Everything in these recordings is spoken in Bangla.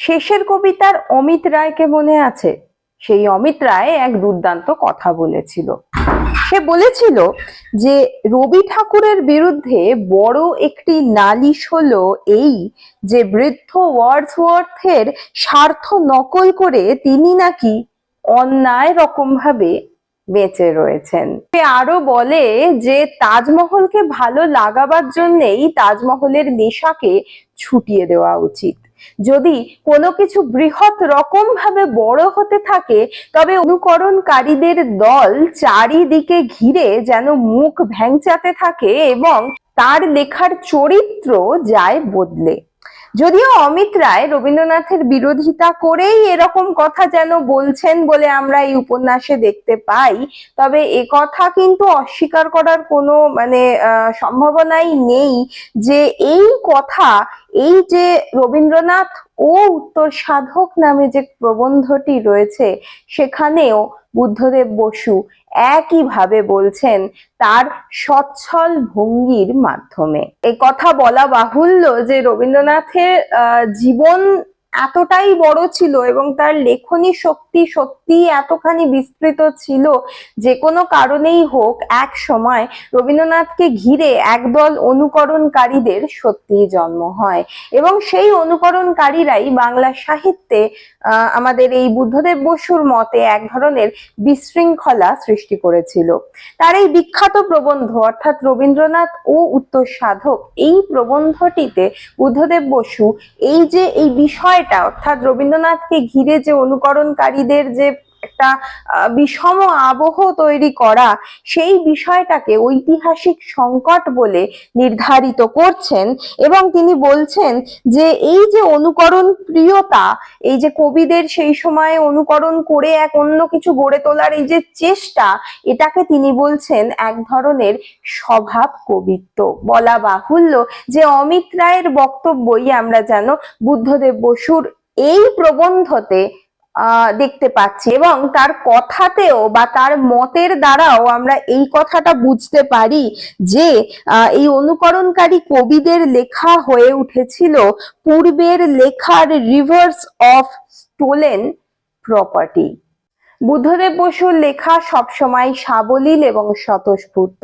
শেষের কবিতার অমিত রায়কে মনে আছে? সেই অমিত রায় এক দুর্দান্ত কথা বলেছিল। সে বলেছিল যে, রবি ঠাকুরের বিরুদ্ধে বড় একটি নালিশ হলো এই যে, বৃদ্ধ ওয়ার্ডসওয়ার্থের স্বার্থ নকল করে তিনি নাকি অন্যায় রকম ভাবে বেঁচে রয়েছেন। সে আরও বলে যে, তাজমহলকে ভালো লাগাবার জন্যেই তাজমহলের নেশাকে ছুটিয়ে দেওয়া উচিত। যদি কোনো কিছু বৃহৎ রকম ভাবে বড় হতে থাকে, তবে অনুকরণকারীদের দল চারিদিকে ঘিরে যেন মুখ ভ্যাংচাতে থাকে এবং তার লেখার চরিত্র যায় বদলে। যদিও অমিত রায় রবীন্দ্রনাথের বিরোধিতা করেই এরকম কথা যেন বলছেন বলে আমরা এই উপন্যাসে দেখতে পাই, তবে এ কথা কিন্তু অস্বীকার করার কোনো মানে সম্ভাবনাই নেই যে এই কথা এই যে রবীন্দ্রনাথ ও উত্তর সাধক নামে যে প্রবন্ধটি রয়েছে, সেখানেও বুদ্ধদেব বসু একইভাবে বলছেন তার সচ্ছল ভঙ্গির মাধ্যমে। এ কথা বলা বাহুল্য যে রবীন্দ্রনাথের জীবন এতটাই বড় ছিল এবং তার লেখনী শক্তি সত্যি এতখানি বিস্তৃত ছিল যে কোনো কারণেই হোক, এক সময় রবীন্দ্রনাথকে ঘিরে একদল অনুকরণকারীদের সত্যিই জন্ম হয়। এবং সেই অনুকরণকারীরাই বাংলা সাহিত্যে আমাদের এই বুদ্ধদেব বসুর মতে এক ধরনের বিশৃঙ্খলা সৃষ্টি করেছিল। তার এই বিখ্যাত প্রবন্ধ, অর্থাৎ রবীন্দ্রনাথ ও উত্তর সাধক, এই প্রবন্ধটিতে বুদ্ধদেব বসু এই যে এই বিষয়টা অর্থাৎ রবীন্দ্রনাথকে ঘিরে যে অনুকরণকারীদের যে একটা বিষম আবহ তৈরি করা সেই বিষয়টাকে ঐতিহাসিক সংকট বলে নির্ধারিত করছেন এবং তিনি বলছেন যে এই যে অনুকরণ প্রিয়তা, এই যে কবিদের সেই সময়ে অনুকরণ করে এক অন্য কিছু গড়ে তোলার এই যে চেষ্টা, এটাকে তিনি বলছেন এক ধরনের স্বভাব কবিত্ব। বলা বাহুল্য যে অমিত রায়ের বক্তব্যই আমরা যেন বুদ্ধদেব বসুর এই প্রবন্ধতে দেখতে পাচ্ছি। এবং তার কথাতেও বা তার মতের দ্বারাও আমরা এই কথাটা বুঝতে পারি যে এই অনুকরণকারী কবিদের লেখা হয়ে উঠেছিল পূর্বের লেখার reverse of stolen property Buddhadeb বসুর লেখা সবসময় সাবলীল এবং স্বতঃস্ফূর্ত।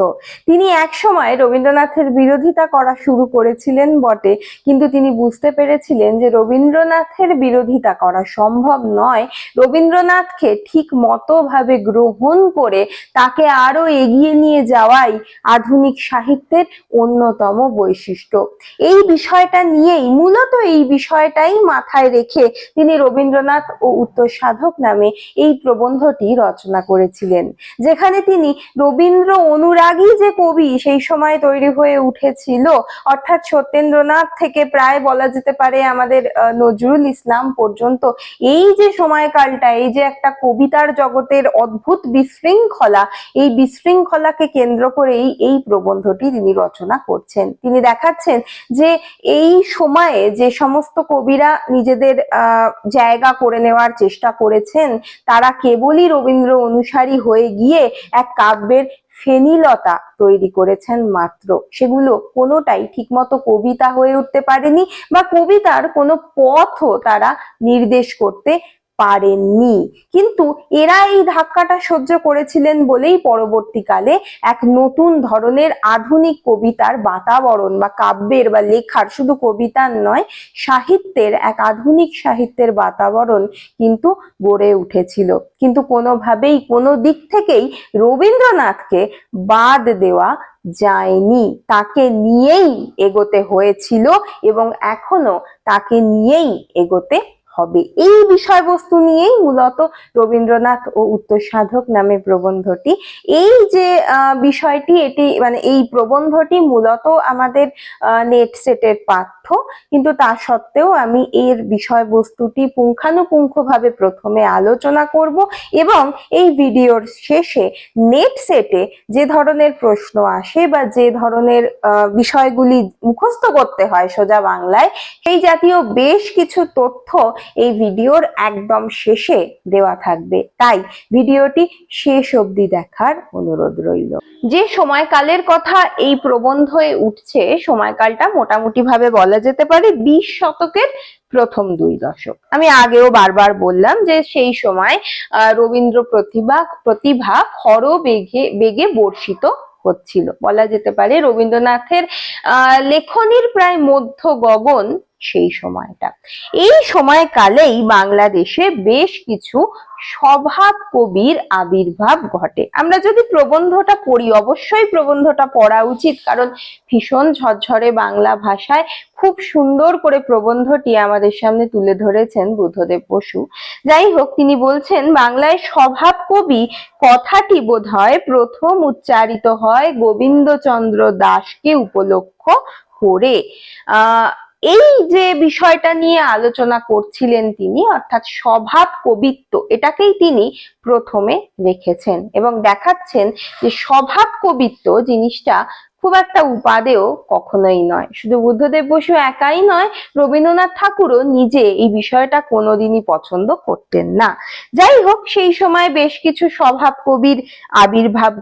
তিনি একসময় রবীন্দ্রনাথের বিরোধিতা করা শুরু করেছিলেন বটে, কিন্তু তিনি বুঝতে পেরেছিলেন যে রবীন্দ্রনাথের বিরোধিতা করা সম্ভব নয়। রবীন্দ্রনাথকে ঠিক মতোভাবে গ্রহণ করে তাকে আরও এগিয়ে নিয়ে যাওয়াই আধুনিক সাহিত্যের অন্যতম বৈশিষ্ট্য। এই বিষয়টা নিয়েই, মূলত এই বিষয়টাই মাথায় রেখে তিনি রবীন্দ্রনাথ ও উত্তর সাধক নামে এই প্রবন্ধটি রচনা করেছিলেন, যেখানে তিনি রবীন্দ্র অনুরাগী যে কবি সেই সময় তৈরি হয়ে উঠেছিল, অর্থাৎ সত্যেন্দ্রনাথ থেকে প্রায় বলা যেতে পারে আমাদের নজরুল ইসলাম পর্যন্ত। এই যে সময়কালটা, এই যে একটা কবিতার জগতের অদ্ভুত বিশৃঙ্খলা, এই বিশৃঙ্খলাকে কেন্দ্র করেই এই প্রবন্ধটি তিনি রচনা করছেন। তিনি দেখাচ্ছেন যে এই সময়ে যে সমস্ত কবিরা নিজেদের জায়গা করে নেওয়ার চেষ্টা করেছেন, তারা কেবলই রবীন্দ্র অনুসারী হয়ে গিয়ে এক কাব্যের ফেনিলতা তৈরি করেছেন মাত্র। সেগুলো কোনোটাই ঠিকমতো কবিতা হয়ে উঠতে পারেনি বা কবিতার কোনো পথও তারা নির্দেশ করতে পারেননি। কিন্তু এরা এই ধাক্কাটা সহ্য করেছিলেন বলেই পরবর্তীকালে এক নতুন ধরনের আধুনিক কবিতার বাতাবরণ বা কাব্যের বা লেখার, শুধু কবিতার নয়, সাহিত্যের, এক আধুনিক সাহিত্যের বাতাবরণ কিন্তু গড়ে উঠেছিল। কিন্তু কোনোভাবেই, কোনো দিক থেকেই রবীন্দ্রনাথকে বাদ দেওয়া যায়নি। তাকে নিয়েই এগোতে হয়েছিল এবং এখনও তাকে নিয়েই এগোতে হবে। এই বিষয়বস্তু নিয়েই মূলত রবীন্দ্রনাথ ও উত্তর সাধক নামে প্রবন্ধটি। এই যে বিষয়টি, এটি মানে এই প্রবন্ধটি মূলত আমাদের নেট সেটের পাঠ্য কিন্তু তা সত্ত্বেও আমি এর বিষয়বস্তুটি পুঙ্খানুপুঙ্খভাবে প্রথমে আলোচনা করব এবং এই ভিডিওর শেষে নেট সেটে যে ধরনের প্রশ্ন আসে বা যে ধরনের বিষয়গুলি মুখস্থ করতে হয় সোজা বাংলায়, সেই জাতীয় বেশ কিছু তথ্য এই ভিডিওর একদম শেষে দেওয়া থাকবে। তাই ভিডিওটি শেষ অবধি দেখার অনুরোধ রইল। যে সময়কালের কথা এই প্রবন্ধে উঠছে, সময়কালটা মোটামুটি ভাবে বলা যেতে পারে বিশ শতকের প্রথম দুই দশক। আমি আগেও বারবার বললাম যে সেই সময় রবীন্দ্র প্রতিভা প্রতিভা খর বেগে বেগে বর্ষিত হচ্ছিল। বলা যেতে পারে রবীন্দ্রনাথের লেখনির প্রায় মধ্য গগন সেই সময়টা। এই সময়কালেই বাংলাদেশে বেশ কিছু স্বভাব কবির আবির্ভাব ঘটে। আমরা যদি প্রবন্ধটা পড়ি, অবশ্যই প্রবন্ধটা পড়া উচিত, কারণ ভীষণ ঝরঝরে বাংলা ভাষায় খুব সুন্দর করে প্রবন্ধটি আমাদের সামনে তুলে ধরেছেন বুদ্ধদেব বসু। যাই হোক, তিনি বলছেন, বাংলায় স্বভাব কবি কথাটি বোধ হয় প্রথম উচ্চারিত হয় গোবিন্দচন্দ্র দাসকে উপলক্ষ করে। আহ এই যে বিষয়টা নিয়ে আলোচনা করছিলেন তিনি, অর্থাৎ স্বভাব কবিত্ব, এটাকেই তিনি প্রথমে রেখেছেন এবং দেখাচ্ছেন যে স্বভাব কবিত্ব জিনিসটা খুব একটা উপাদেয় কখনোই নয়। শুধু বুদ্ধদেব বসু একাই নয়, রবীন্দ্রনাথ ঠাকুরও নিজে এই বিষয়টা কোনোদিনই পছন্দ করতেন না। যাই হোক, সেই সময় বেশ কিছু স্বভাব কবির আবির্ভাব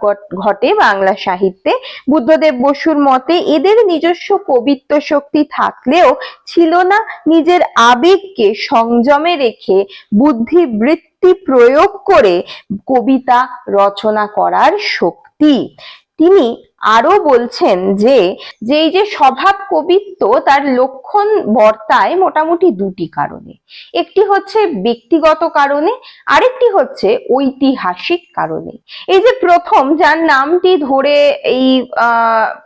ঘটে বাংলা সাহিত্যে। বুদ্ধদেব বসুর মতে এদের নিজস্ব কবিত্ব শক্তি থাকলেও ছিল না নিজের আবেগকে সংযমে রেখে বুদ্ধি বৃত্তি প্রয়োগ করে কবিতা রচনা করার শক্তি। তিনি আরও বলছেন যে যেই যে স্বভাব কবিত্ব তার লক্ষণ বর্তায় মোটামুটি দুটি কারণে। একটি হচ্ছে ব্যক্তিগত কারণে, আরেকটি হচ্ছে ঐতিহাসিক কারণে। এই যে প্রথম যার নামটি ধরে এই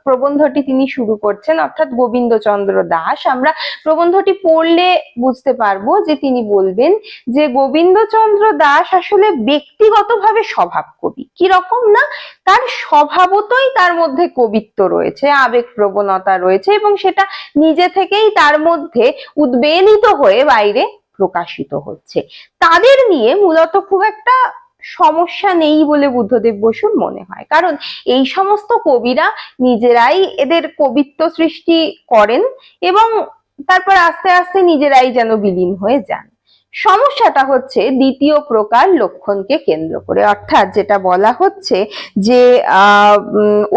প্রবন্ধটি তিনি শুরু করছেন, অর্থাৎ গোবিন্দচন্দ্র দাস, আমরা প্রবন্ধটি পড়লে বুঝতে পারব যে তিনি বলবেন যে গোবিন্দচন্দ্র দাস আসলে ব্যক্তিগতভাবে স্বভাব কবি। কীরকম না? তার স্বভাবতই তার মধ্যে কবিত্ব রয়েছে, আবেগ প্রবণতা রয়েছে এবং সেটা নিজে থেকেই তার মধ্যে উদ্বেলিত হয়ে বাইরে প্রকাশিত হচ্ছে। তাদের নিয়ে মূলত খুব একটা সমস্যা নেই বলে বুদ্ধদেব বসুর মনে হয়। কারণ এই সমস্ত কবিরা নিজেরাই এদের কবিত্ব সৃষ্টি করেন এবং তারপর আস্তে আস্তে নিজেরাই যেন বিলীন হয়ে যান। সমস্যাটা হচ্ছে দ্বিতীয় প্রকার লক্ষণকে কেন্দ্র করে। অর্থাৎ যেটা বলা হচ্ছে যে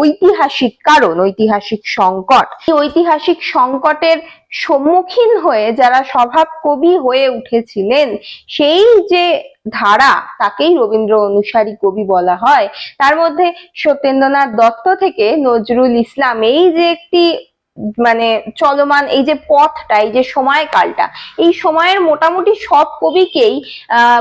ঐতিহাসিক কারণ, ঐতিহাসিক সংকট। ঐতিহাসিক সংকটের সম্মুখীন হয়ে যারা স্বভাব কবি হয়ে উঠেছিলেন, সেই যে ধারা তাকেই রবীন্দ্র অনুসারী কবি বলা হয়। তার মধ্যে সত্যেন্দ্রনাথ দত্ত থেকে নজরুল ইসলাম, এই যে একটি মানে চলমান এই যে পথটা, এই যে সময়কালটা, এই সময়ের মোটামুটি সব কবিকেই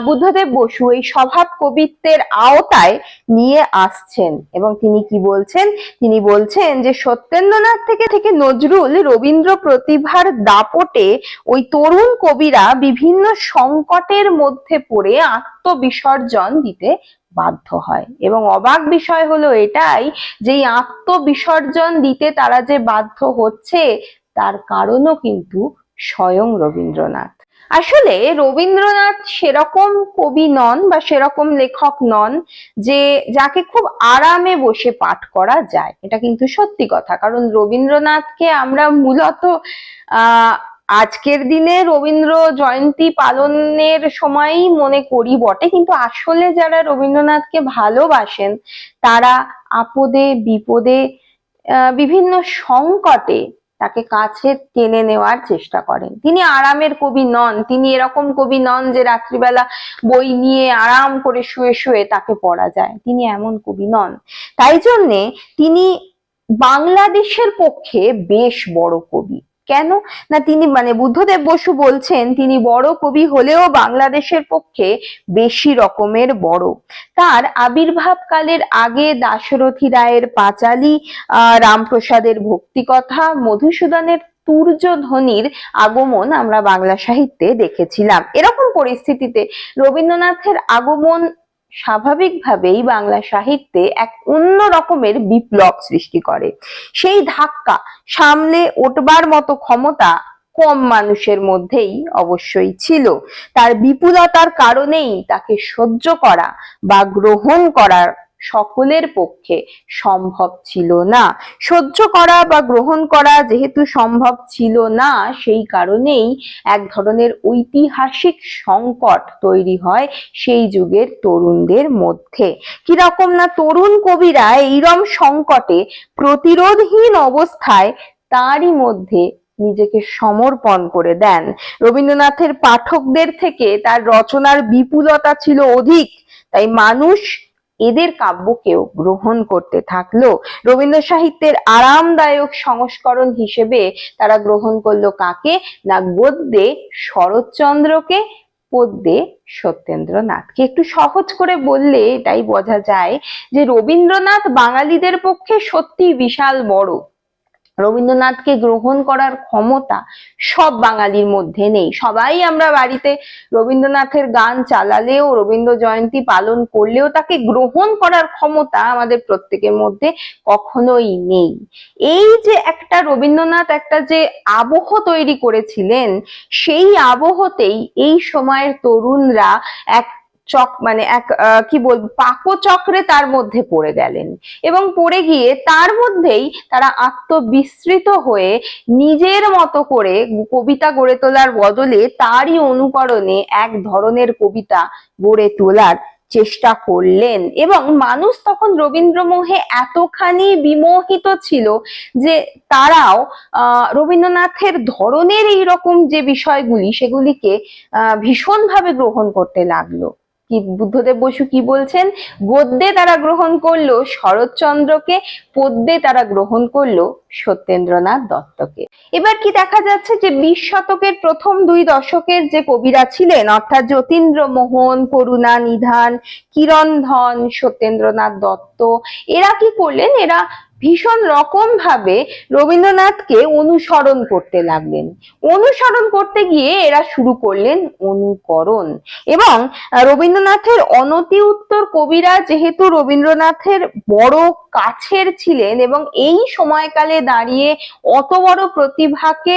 বুদ্ধদেব বসু এই স্বভাব কবিত্বের আওতায় নিয়ে আসছেন। এবং তিনি কি বলছেন? তিনি বলছেন যে, সত্যেন্দ্রনাথ থেকে থেকে নজরুল রবীন্দ্র প্রতিভার দাপটে ওই তরুণ কবিরা বিভিন্ন সংকটের মধ্যে পড়ে আত্মবিসর্জন দিতে বাধ্য হয়। এবং অবাক বিষয় হলো এটাই যে আত্মবিসর্জন দিতে তারা যে বাধ্য হচ্ছে, তার কারণও কিন্তু স্বয়ং রবীন্দ্রনাথ। আসলে রবীন্দ্রনাথ সেরকম কবি নন বা সেরকম লেখক নন যে যাকে খুব আরামে বসে পাঠ করা যায়। এটা কিন্তু সত্যি কথা। কারণ রবীন্দ্রনাথকে আমরা মূলত আজকের দিনে রবীন্দ্র জয়ন্তী পালনের সময়ই মনে করি বটে, কিন্তু আসলে যারা রবীন্দ্রনাথকে ভালোবাসেন, তারা আপদে, বিপদে বিভিন্ন সংকটে তাকে কাছে টেনে নেওয়ার চেষ্টা করেন। তিনি আরামের কবি নন, তিনি এরকম কবি নন যে রাত্রিবেলা বই নিয়ে আরাম করে শুয়ে শুয়ে তাকে পড়া যায়। তিনি এমন কবি নন। তাই জন্যে তিনি বাংলাদেশের পক্ষে বেশ বড় কবি। কেন? না, তিনি মানে বুদ্ধদেব বসু বলছেন, তিনি বড় কবি হলেও বাংলাদেশের পক্ষে বেশি রকমের বড়। তার আবির্ভাবকালের আগে দাশরথী রায়ের পাঁচালী রামপ্রসাদের ভক্তিকথা, মধুসূদনের তুর্যধ্বনির আগমন আমরা বাংলা সাহিত্যে দেখেছিলাম। এরকম পরিস্থিতিতে রবীন্দ্রনাথের আগমন স্বাভাবিকভাবেই বাংলা সাহিত্যে এক অন্য রকমের বিপ্লব সৃষ্টি করে। সেই ধাক্কা সামলে ওঠবার মতো ক্ষমতা কম মানুষের মধ্যেই অবশ্যই ছিল। তার বিপুলতার কারণেই তাকে সহ্য করা বা গ্রহণ করার সকলের পক্ষে সম্ভব ছিল না। সহ্য করা বা গ্রহণ করা যেহেতু সম্ভব ছিল না, সেই কারণেই এক ধরনের ঐতিহাসিক সংকট তৈরি হয় সেই যুগের তরুণদের মধ্যে। কীরকম না তরুণ কবিরা এইরম সংকটে প্রতিরোধহীন অবস্থায় তারই মধ্যে নিজেকে সমর্পণ করে দেন। রবীন্দ্রনাথের পাঠকদের থেকে তার রচনার বিপুলতা ছিল অধিক, তাই মানুষ এদের কাব্যকেও গ্রহণ করতে থাকল। রবীন্দ্র সাহিত্যের আরামদায়ক সংস্করণ হিসেবে তারা গ্রহণ করল কাকে? না গদ্যে শরৎচন্দ্রকে পদ্যে সত্যেন্দ্রনাথকে। একটু সহজ করে বললে এটাই বোঝা যায় যে রবীন্দ্রনাথ বাঙালিদের পক্ষে সত্যি বিশাল বড়। রবীন্দ্রনাথকে গ্রহণ করার ক্ষমতা সব বাঙালির মধ্যে নেই। সবাই আমরা বাড়িতে রবীন্দ্রনাথের গান চালালেও, রবীন্দ্র জয়ন্তী পালন করলেও তাকে গ্রহণ করার ক্ষমতা আমাদের প্রত্যেকের মধ্যে কখনোই নেই। এই যে একটা রবীন্দ্রনাথ একটা যে আবহ তৈরি করেছিলেন, সেই আবহতেই এই সময়ের তরুণরা এক চক মানে এক কি বলব পাকচক্রে তার মধ্যে পড়ে গেলেন। এবং পড়ে গিয়ে তার মধ্যেই তারা আত্মবিস্মৃত হয়ে নিজের মতো করে কবিতা গড়ে তোলার বদলে তারই অনুকরণে এক ধরনের কবিতা গড়ে তোলার চেষ্টা করলেন। এবং মানুষ তখন রবীন্দ্রমোহে এতখানি বিমোহিত ছিল যে তারাও আহ রবীন্দ্রনাথের ধরনের এই রকম যে বিষয়গুলি সেগুলিকে ভীষণভাবে গ্রহণ করতে লাগল। কি বুদ্ধদেব বসু কি বলছেন? গদ্যে তারা গ্রহণ করল শরৎচন্দ্রকে, পদ্যে তারা গ্রহণ করল সত্যেন্দ্রনাথ দত্তকে। এবার কি দেখা যাচ্ছে যে বিশ শতকের প্রথম দুই দশকের যে কবিরা ছিলেন, অর্থাৎ যতীন্দ্র মোহন, করুণা নিধান, কিরণ ধন, সত্যেন্দ্রনাথ দত্ত, এরা কি করলেন? এরা ভীষণ রকম ভাবে রবীন্দ্রনাথকে অনুসরণ করতে লাগলেন। অনুসরণ করতে গিয়ে এরা শুরু করলেন অনুকরণ এবং রবীন্দ্রনাথের অনতি উত্তর কবিরা যেহেতু রবীন্দ্রনাথের বড় কাছের ছিলেন এবং এই সময়কালে দাঁড়িয়ে অত বড় প্রতিভাকে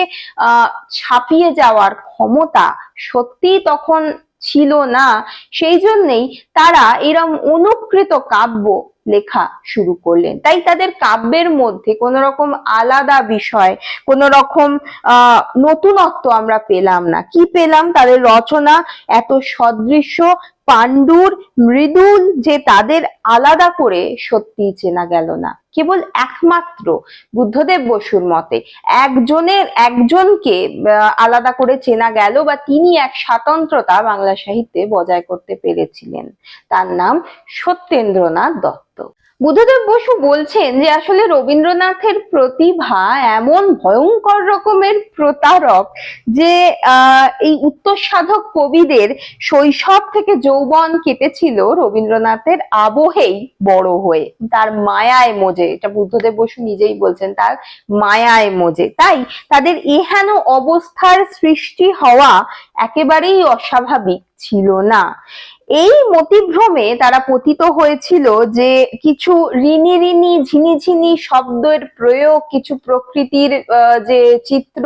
ছাপিয়ে যাওয়ার ক্ষমতা সত্যি তখন ছিল না। সেই জন্যেই তারা এরম অনুকৃত কাব্য লেখা শুরু করলেন। তাই তাদের কাব্যের মধ্যে কোন রকম আলাদা বিষয় কোন রকম নতুনত্ব আমরা পেলাম না। কি পেলাম? তাদের রচনা এত সদৃশ্য, পাণ্ডুর মৃদুল যে তাদের আলাদা করে সত্যি চেনা গেল না। কেবল একমাত্র বুদ্ধদেব বসুর মতে। একজনের, একজনকে আলাদা করে চেনা গেল বা তিনি এক স্বাতন্ত্রতা বাংলা সাহিত্যে বজায় করতে পেরেছিলেন। তার নাম সত্যেন্দ্রনাথ দত্ত। বুদ্ধদেব বসু বলছেন যে, আসলে রবীন্দ্রনাথের প্রতিভা এমন ভয়ঙ্কর রকমের প্রতারক যে এই উত্তর সাধক কবিদের শৈশব থেকে যৌবন কেটেছিল রবীন্দ্রনাথের আবহেই বড় হয়ে, তার মায়ায় মজে এটা বুদ্ধদেব বসু নিজেই বলছেন, তার মায়ায় মজে। তাই তাদের এহেন অবস্থার সৃষ্টি হওয়া একেবারেই অস্বাভাবিক ছিল না। এই মতিভ্রমে তারা পতিত হয়েছিল যে কিছু ঋণী ঋণী ঝিনিঝিনি শব্দের প্রয়োগ, কিছু প্রকৃতির যে চিত্র,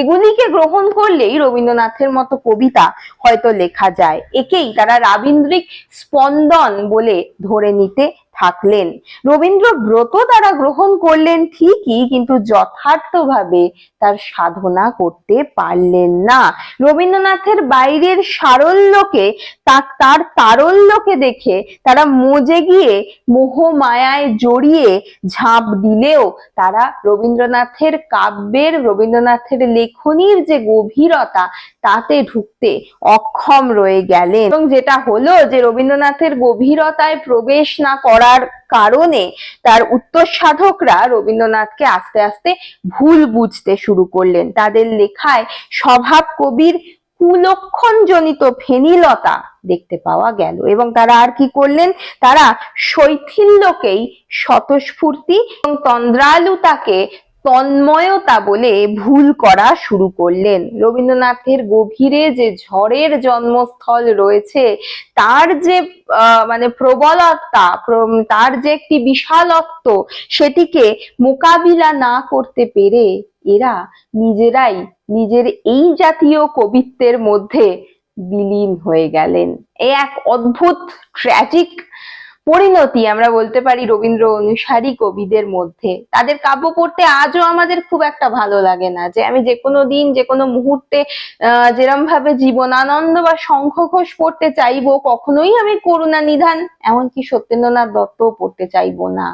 এগুলিকে গ্রহণ করলেই রবীন্দ্রনাথের মতো কবিতা হয়তো লেখা যায়। একেই তারা রাবীন্দ্রিক স্পন্দন বলে ধরে নিতে থাকলেন। রবীন্দ্র ব্রত তারা গ্রহণ করলেন ঠিকই, কিন্তু যথার্থভাবে তার সাধনা করতে পারলেন না। রবীন্দ্রনাথের বাইরের সারল্যকে তার তারল্যকে দেখে তারা মজে গিয়ে মোহ মায়ায় জড়িয়ে ঝাঁপ দিলেও তারা রবীন্দ্রনাথের কাব্যের, রবীন্দ্রনাথের লেখনীর যে গভীরতা তাতে ঢুকতে অক্ষম রয়ে গেলেন। এবং যেটা হলো যে রবীন্দ্রনাথের গভীরতায় প্রবেশ না করার কারণে তার উত্তর সাধকরা রবীন্দ্রনাথকে আস্তে আস্তে ভুল বুঝতে শুরু করলেন। তাদের লেখায় স্বভাব কবির কুলক্ষণ জনিত ফেনিলতা দেখতে পাওয়া গেল এবং তারা আর কি করলেন? তারা শৈথিল্যকেই স্বতঃস্ফূর্তি এবং তন্দ্রালুতাকে তন্ময়তা বলে ভুল করা শুরু করলেন। রবীন্দ্রনাথের গভীরে যে ঝড়ের জন্মস্থল রয়েছে, তার যে মানে প্রবলতা তার যে একটি বিশালত্ব, সেটিকে মোকাবিলা না করতে পেরে এরা নিজেরাই নিজের এই জাতীয় কবিত্বের মধ্যে বিলীন হয়ে গেলেন। এ এক অদ্ভুত ট্র্যাজিক পরিণতি আমরা বলতে পারি রবীন্দ্র অনুসারী কবিদের মধ্যে। তাদের কাব্য পড়তে আজও আমাদের খুব একটা ভালো লাগে না যে আমি যে কোনো দিন যে কোনো মুহূর্তে যেরম ভাবে জীবনানন্দ বা শঙ্খ ঘোষ পড়তে চাইব, কখনোই আমি করুণা নিধান, এমনকি সত্যেন্দ্রনাথ দত্ত পড়তে চাইব না।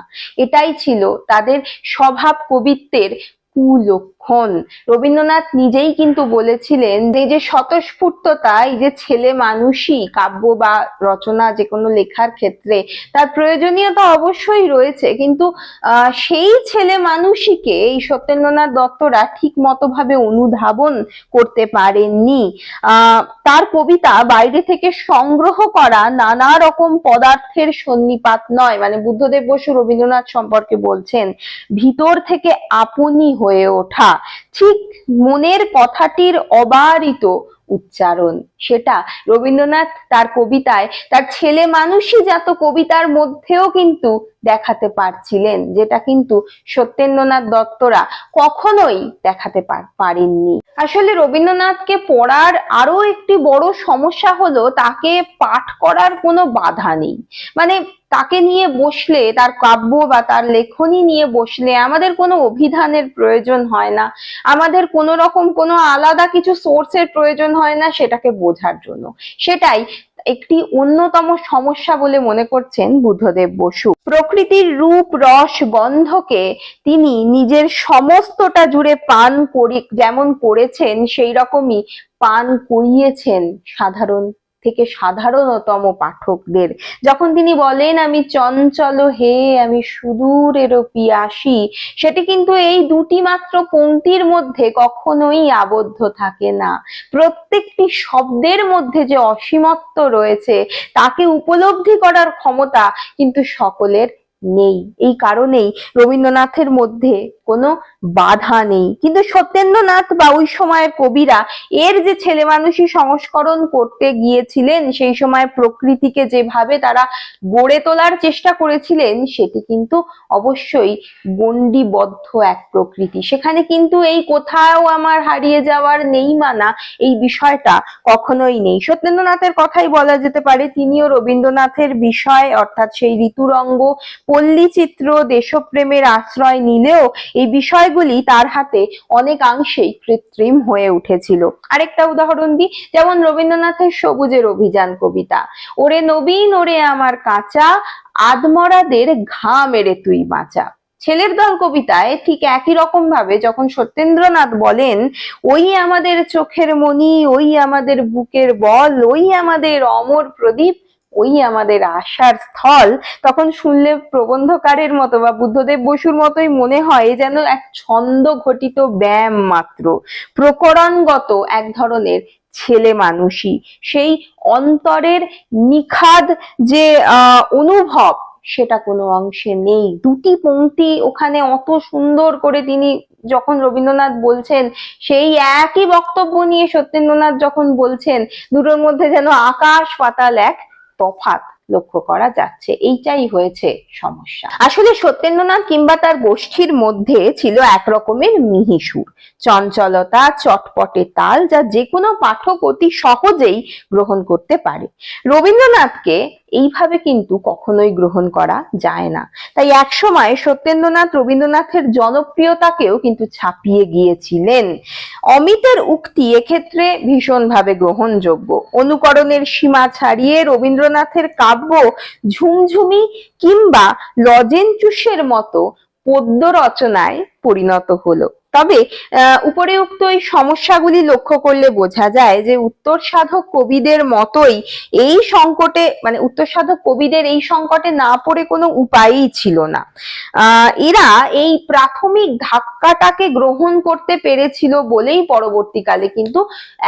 এটাই ছিল তাদের স্বভাব কবিত্বের কুলক্ষণ লক্ষণ রবীন্দ্রনাথ নিজেই কিন্তু বলেছিলেন যে যে স্বতঃস্ফূর্ততা, এই যে ছেলে মানুষই কাব্য বা রচনা যে কোনো লেখার ক্ষেত্রে তার প্রয়োজনীয়তা অবশ্যই রয়েছে। কিন্তু সেই ছেলে মানুষইকে এই সত্যেন্দ্রনাথ দত্তরা ঠিক মতো ভাবে অনুধাবন করতে পারেননি। তার কবিতা বাইরে থেকে সংগ্রহ করা নানা রকম পদার্থের সন্নিপাত নয়। মানে বুদ্ধদেব বসু রবীন্দ্রনাথ সম্পর্কে বলছেন, ভিতর থেকে আপনি হয়ে ওঠা। ঠিক মনের কথাটির অবারিত উচ্চারণ। সেটা রবীন্দ্রনাথ তার কবিতায়, তার ছেলে মানুষই জাত কবিতার মধ্যেও কিন্তু দেখাতে পারছিলেন, যেটা কিন্তু সত্যেন্দ্রনাথ দত্তরা কখনোই দেখাতে পারেননি। আসলে রবীন্দ্রনাথকে পড়ার আরও একটি বড় সমস্যা হলো তাকে পাঠ করার কোনো বাধা নেই। মানে তাকে নিয়ে বসলে, তার কাব্য বা তার লেখনী নিয়ে বসলে আমাদের কোনো অভিধানের প্রয়োজন হয় না। আমাদের কোনো রকম কোনো আলাদা কিছু সোর্সের প্রয়োজন হয় না সেটাকে বোঝার জন্য। সেটাই একটি অন্যতম সমস্যা বলে মনে করছেন বুদ্ধদেব বসু। প্রকৃতির রূপ, রস বন্ধকে তিনি নিজের সমস্তটা জুড়ে পান করি, যেমন করেছেন সেই রকমই পান করিয়েছেন সাধারণ থেকে সাধারণতম পাঠকদের। যখন তিনি বলেন, আমি চঞ্চল হে, আমি সুদূরের পিয়াসী, সেটি কিন্তু এই দুটি মাত্র পংক্তির মধ্যে কখনোই আবদ্ধ থাকে না। প্রত্যেকটি শব্দের মধ্যে যে অসীমত্ব রয়েছে, তাকে উপলব্ধি করার ক্ষমতা কিন্তু সকলের নেই। এই কারণেই রবীন্দ্রনাথের মধ্যে কোনো বাধা নেই। কিন্তু সত্যেন্দ্রনাথ বা ওই সময়ের কবিরা এর যে ছেলে মানুষই সংস্করণ করতে গিয়েছিলেন, সেই সময় প্রকৃতিকে যেভাবে তারা গড়ে তোলার চেষ্টা করেছিলেন, সেটি কিন্তু অবশ্যই গণ্ডিবদ্ধ এক প্রকৃতি। সেখানে কিন্তু এই কোথাও আমার হারিয়ে যাওয়ার নেই মানা এই বিষয়টা কখনোই নেই। সত্যেন্দ্রনাথের কথাই বলা যেতে পারে, তিনিও রবীন্দ্রনাথের বিষয়, অর্থাৎ সেই ঋতুরঙ্গ পল্লীচিত্র দেশপ্রেমের আশ্রয় নিলেও এই বিষয়গুলি তার হাতে অনেকাংশেই কৃত্রিম হয়ে উঠেছিল। আরেকটা উদাহরণ দিই, যেমন রবীন্দ্রনাথের সবুজের অভিযান কবিতা। ওরে নবীন, ওরে আমার কাঁচা, আদমরাদের ঘা মেরে তুই বাঁচা। ছেলের দল কবিতায় ঠিক একই রকম ভাবে যখন সত্যেন্দ্রনাথ বলেন, ওই আমাদের চোখের মণি, ওই আমাদের বুকের বল, ওই আমাদের অমর প্রদীপ ওই আমাদের আশার স্থল, তখন শুনলে প্রবন্ধকারের মতো বা বুদ্ধদেব বসুর মতোই মনে হয় যেন এক ছন্দ ঘটিত ব্যায়াম মাত্র। প্রকরণগত এক ধরনের ছেলে মানুষই। সেই অন্তরের নিখাদ যে অনুভব, সেটা কোনো অংশে নেই। দুটি পংক্তি ওখানে অত সুন্দর করে তিনি যখন রবীন্দ্রনাথ বলছেন, সেই একই বক্তব্য নিয়ে সত্যেন্দ্রনাথ যখন বলছেন, দুটোর মধ্যে যেন আকাশ পাতাল এক তফাৎ লক্ষ্য করা যাচ্ছে। এইটাই হয়েছে সমস্যা। আসলে সত্যেন্দ্রনাথ কিংবা তার গোষ্ঠীর মধ্যে ছিল এক রকমের মিহিসুর চঞ্চলতা, চটপটে তাল, যা যে কোনো পাঠক অতি সহজেই গ্রহণ করতে পারে। রবীন্দ্রনাথকে এইভাবে কিন্তু কখনোই গ্রহণ করা যায় না। তাই একসময় সত্যেন্দ্রনাথ রবীন্দ্রনাথের জনপ্রিয়তাকেও কিন্তু ছাপিয়ে গিয়েছিলেন। অমিতের উক্তি এক্ষেত্রে ভীষণভাবে গ্রহণযোগ্য। অনুকরণের সীমা ছাড়িয়ে রবীন্দ্রনাথের কাব্য ঝুমঝুমি কিংবা লজেনচুসের মতো পদ্য রচনায় পরিণত হলো। তবে উপরে উক্ত এই সমস্যাগুলি লক্ষ্য করলে বোঝা যায় যে উত্তর সাধক কবিদের মতোই এই সংকটে মানে উত্তর সাধক কবিদের এই সংকটে না পড়ে কোনো উপায়ই ছিল না। এরা এই প্রাথমিক ধাক্কাটাকে গ্রহণ করতে পেরেছিল বলেই পরবর্তীকালে কিন্তু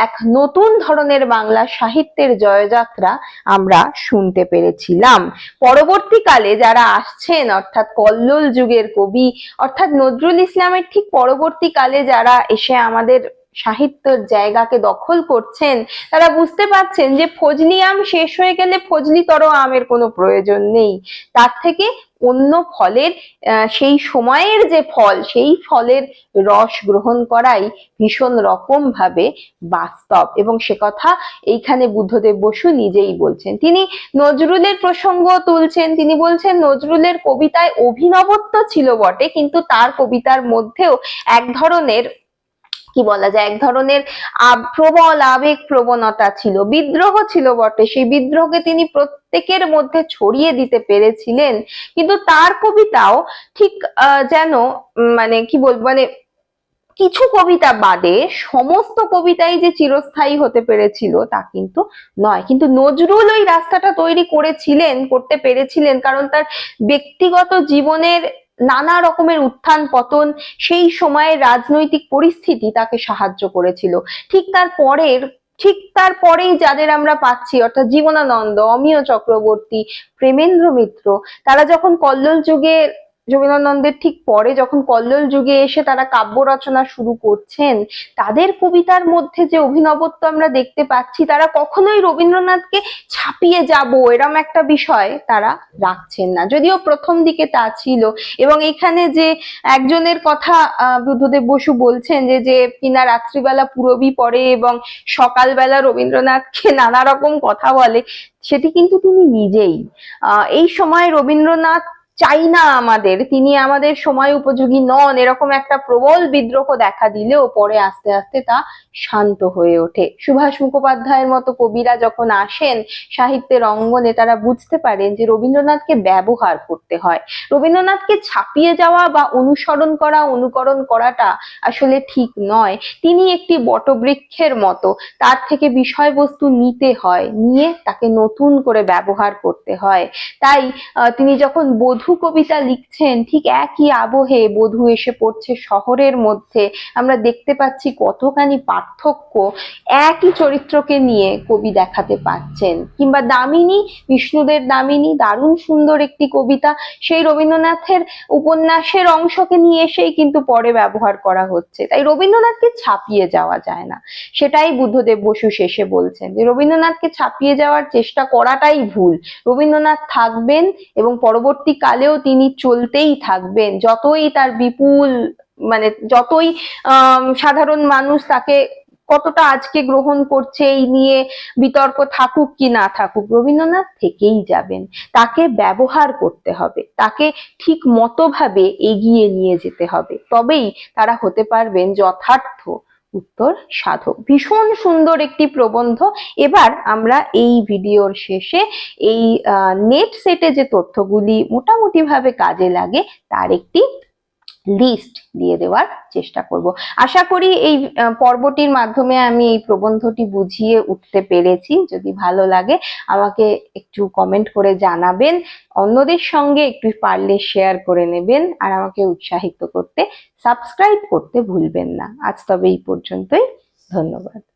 এক নতুন ধরনের বাংলা সাহিত্যের জয়যাত্রা আমরা শুনতে পেরেছিলাম। পরবর্তীকালে যারা আসছেন, অর্থাৎ কল্লোল যুগের কবি, অর্থাৎ নজরুল ইসলামের ঠিক পরবর্তীকালে যারা এসে আমাদের সাহিত্যের জায়গাকে দখল করছেন, তারা বুঝতে পারছেন যে ফজলি আম শেষ হয়ে গেলে ফজলিতর আমের কোনো প্রয়োজন নেই। তার থেকে অন্য ফলের সেই সময়ের যে ফল, সেই ফলের রস গ্রহণ করাই ভীষণ রকম ভাবে বাস্তব। এবং সে কথা এইখানে বুদ্ধদেব বসু নিজেই বলছেন। তিনি নজরুলের প্রসঙ্গ তুলছেন, তিনি বলছেন, নজরুলের কবিতায় অভিনবত্ব ছিল বটে, কিন্তু তার কবিতার মধ্যেও এক ধরনের কি বলা যায়? এক ধরনের প্রবল আবেগ প্রবণতা ছিল, বিদ্রোহ ছিল বটে। সেই বিদ্রোহকে তিনি প্রত্যেকের মধ্যে ছড়িয়ে দিতে পেরেছিলেন। কিন্তু তার কবিতাও ঠিক যেন মানে কি বলব মানে কিছু কবিতা বাদে সমস্ত কবিতাই যে চিরস্থায়ী হতে পেরেছিল তা কিন্তু নয়। কিন্তু নজরুল ওই রাস্তাটা তৈরি করেছিলেন, করতে পেরেছিলেন কারণ তার ব্যক্তিগত জীবনের নানা রকমের উত্থান পতন, সেই সময়ের রাজনৈতিক পরিস্থিতি তাকে সাহায্য করেছিল। ঠিক তার পরের, ঠিক তারপরেই যাদের আমরা পাচ্ছি, অর্থাৎ জীবনানন্দ, অমিয় চক্রবর্তী, প্রেমেন্দ্র মিত্র, তারা যখন কল্লোল যুগে রবীন্দ্রনন্দের ঠিক পরে যখন কল্লোল যুগে এসে তারা কাব্য রচনা শুরু করছেন তাদের কবিতার মধ্যে যে অভিনবত্ব আমরা দেখতে পাচ্ছি তারা কখনোই রবীন্দ্রনাথকে ছাপিয়ে যাব এরম একটা বিষয় তারা রাখছেন না। যদিও প্রথম দিকে তা ছিল এবং এখানে যে একজনের কথা আহ, বুদ্ধদেব বসু বলছেন যে যে কিনা রাত্রিবেলা পুরবি পড়ে এবং সকালবেলা রবীন্দ্রনাথকে নানা রকম কথা বলে সেটি কিন্তু তিনি নিজেই। এই সময় রবীন্দ্রনাথ চাই না আমাদের, তিনি আমাদের সময় উপযোগী নন, এরকম একটা প্রবল বিদ্রোহ দেখা দিলেও পরে আস্তে আস্তে তা শান্ত হয়ে ওঠে। সুভাষ মুখোপাধ্যায়ের মতো কবিরা যখন আসেন, সাহিত্যের অঙ্গনে তারা বুঝতে পারেন যে রবীন্দ্রনাথকে ব্যবহার করতে হয়। রবীন্দ্রনাথকে ছাপিয়ে যাওয়া বা অনুসরণ করা, অনুকরণ করাটা আসলে ঠিক নয়। তিনি একটি বটবৃক্ষের মতো, তার থেকে বিষয়বস্তু নিতে হয়, নিয়ে তাকে নতুন করে ব্যবহার করতে হয়। তাই তিনি যখন বধূ কবিতা লিখছেন ঠিক একই আবহে বধূ এসে পড়ছে শহরের মধ্যে। আমরা দেখতে পাচ্ছি কতখানি পার্থক্য একই চরিত্রকে নিয়ে কবি দেখাতে পাচ্ছেন। কিংবা দামিনী, বিষ্ণুদের দামিনী, দারুণ সুন্দর একটি কবিতা, সেই রবীন্দ্রনাথের উপন্যাসের অংশকে নিয়ে এসেই কিন্তু পরে ব্যবহার করা হচ্ছে। তাই রবীন্দ্রনাথকে ছাপিয়ে যাওয়া যায় না। সেটাই বুদ্ধদেব বসু শেষে বলছেন যে, রবীন্দ্রনাথকে ছাপিয়ে যাওয়ার চেষ্টা করাটাই ভুল। রবীন্দ্রনাথ থাকবেন এবং পরবর্তীকালেও তিনি চলতেই থাকবেন। যতই তার বিপুল মানে যতই সাধারণ মানুষ তাকে কতটা আজকে গ্রহণ করছে এই নিয়ে বিতর্ক থাকুক কি না থাকুক, রবীন্দ্রনাথ থেকেই যাবেন। তাকে ব্যবহার করতে হবে। তাকে ঠিক মতোভাবে এগিয়ে নিয়ে যেতে হবে। তবেই তারা হতে পারবেন যথার্থ। উত্তর সাধক। ভীষণ সুন্দর একটি প্রবন্ধ। এবার আমরা এই ভিডিওর শেষে এই নেট সেটে যে তথ্যগুলি মোটামুটি ভাবে কাজে লাগে, তার একটি লিস্ট দিয়ে দেওয়ার চেষ্টা করব। আশা করি এই পর্বটির মাধ্যমে আমি এই প্রবন্ধটি বুঝিয়ে উঠতে পেরেছি। যদি ভালো লাগে, আমাকে একটু কমেন্ট করে জানাবেন। অন্যদের সঙ্গে একটু পারলে শেয়ার করে নেবেন আর আমাকে উৎসাহিত করতে সাবস্ক্রাইব করতে ভুলবেন না। আজ তবে এই পর্যন্তই। ধন্যবাদ।